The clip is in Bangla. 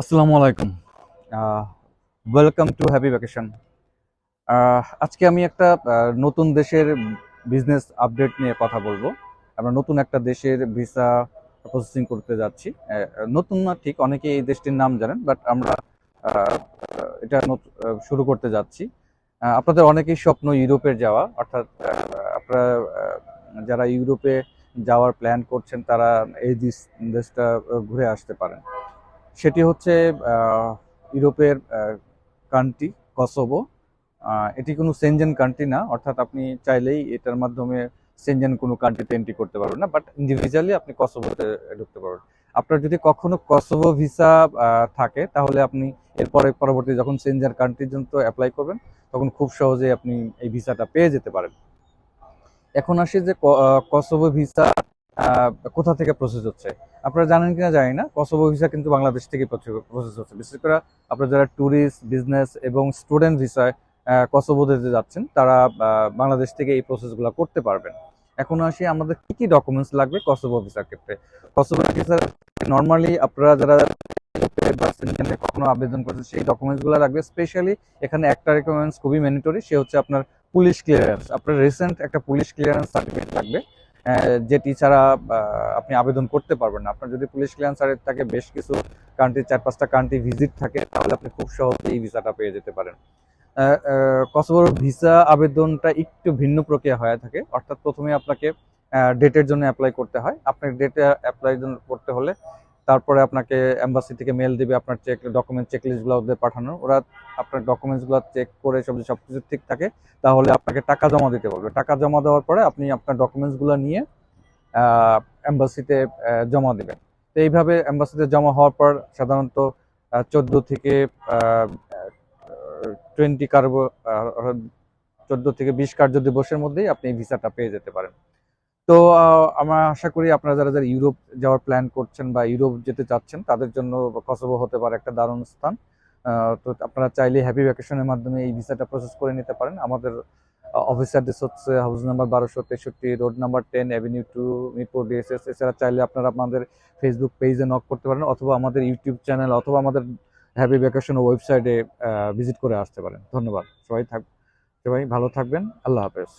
আসসালামু আলাইকুম। ওয়েলকাম টু হ্যাপি ভ্যাকেশন আজকে আমি একটা নতুন দেশের বিজনেস আপডেট নিয়ে কথা বলব। আমরা নতুন একটা দেশের ভিসা প্রসেসিং করতে যাচ্ছি। নতুন না ঠিক অনেকে এই দেশটির নাম জানেন বাট আমরা এটা শুরু করতে যাচ্ছি। আপনাদের অনেকেই স্বপ্ন ইউরোপের যাওয়া, অর্থাৎ আপনারা যারা ইউরোপে যাওয়ার প্ল্যান করছেন, তারা এই দেশ- দেশটা ঘুরে আসতে পারেন। সেটি হচ্ছে ইউরোপের কান্ট্রি কসোভো এটি কোনো সেনজেন কান্ট্রি না, অর্থাৎ আপনি চাইলেই এটার মাধ্যমে সেনজেন কোনো কান্ট্রিতে এন্ট্রি করতে পারবেন না বাট ইন্ডিভিজুয়ালি আপনি কসোভোতে ঢুকতে পারবেন। আপনার যদি কখনো কসোভো ভিসা থাকে, তাহলে আপনি এরপরে পরবর্তী যখন সেনজেন কান্ট্রির জন্য তো অ্যাপ্লাই করবেন, তখন খুব সহজেই আপনি এই ভিসাটা পেয়ে যেতে পারেন। এখন আসি যে কসোভো ভিসা কোথা থেকে প্রসেস হচ্ছে? আপনারা জানেন কিনা জানি না। কসোভো ভিসা কিন্তু বাংলাদেশ থেকে প্রসেস হচ্ছে বিশেষ করে আপনারা যারা ট্যুরিস্ট বিজনেস এবং স্টুডেন্ট ভিসায় কসোভোতে যে যাচ্ছেন, তারা বাংলাদেশ থেকে এই প্রসেসগুলো করতে পারবেন। এখন আসি আমাদের কি কি ডকুমেন্টস লাগবে কসোভো ভিসার ক্ষেত্রে? কসোভো ভিসা নর্মালি আপনারা যারা কখনো আবেদন করছেন, সেই ডকুমেন্টসগুলো লাগবে। স্পেশালি এখানে একটা রিকোয়ারমেন্টস খুবই ম্যান্ডেটরি সে হচ্ছে আপনার পুলিশ ক্লিয়ারেন্স আপনার রিসেন্ট একটা পুলিশ ক্লিয়ারেন্স সার্টিফিকেট লাগবে। যেটি ছাড়া আপনি আবেদন করতে পারবেন না। আপনার যদি পুলিশ ক্লিয়ারেন্স থাকে বেশ কিছু কান্ট্রি চার পাঁচটা কান্ট্রি ভিজিট থাকে, তাহলে আপনি খুব সহজে এই ভিসাটা পেয়ে যেতে পারেন। কসোভোর ভিসা আবেদনটা একটু ভিন্ন প্রক্রিয়া হয়ে থাকে। অর্থাৎ প্রথমে আপনাকে ডেটের জন্য অ্যাপ্লাই করতে হয়। আপনার ডেটে অ্যাপ্লাই করতে হলে তারপরে আপনাকে এম্বাসি থেকে মেল দিবে, আপনার চেক ডকুমেন্ট চেকলিস্টগুলো ওদের পাঠানো। ওরা আপনার ডকুমেন্টসগুলো চেক করে সব সব কিছু ঠিক থাকে, তাহলে আপনাকে টাকা জমা দিতে বলবে। টাকা জমা দেওয়ার পরে আপনি আপনার ডকুমেন্টসগুলো নিয়ে এম্বাসিতে জমা দেবেন। তো এইভাবে এম্বাসিতে জমা হওয়ার পর সাধারণত চোদ্দ থেকে টোয়েন্টি কার্ব চোদ্দ থেকে বিশ কার্য দিবসের মধ্যেই আপনি ভিসাটা পেয়ে যেতে পারেন। তো আমরা আশা করি আপনারা যারা যারা ইউরোপ যাওয়ার প্ল্যান করছেন বা ইউরোপ যেতে চাচ্ছেন, তাদের জন্য কসোভো হতে পারে একটা দারুণ স্থান। তো আপনারা চাইলে হ্যাপি ভ্যাকেশনের মাধ্যমে এই ভিসাটা প্রসেস করে নিতে পারেন। আমাদের অফিস অ্যাড্রেস হচ্ছে হাউস নাম্বার বারোশো তেষট্টি road number ten avenue two Mirpur D S S এছাড়া চাইলে আপনারা আপনাদের ফেসবুক পেজে নক করতে পারেন অথবা আমাদের ইউটিউব চ্যানেল অথবা আমাদের হ্যাপি ভ্যাকেশন ওয়েবসাইটে ভিজিট করে আসতে পারেন। ধন্যবাদ। সবাই থাক, সবাই ভালো থাকবেন। আল্লাহ হাফেজ।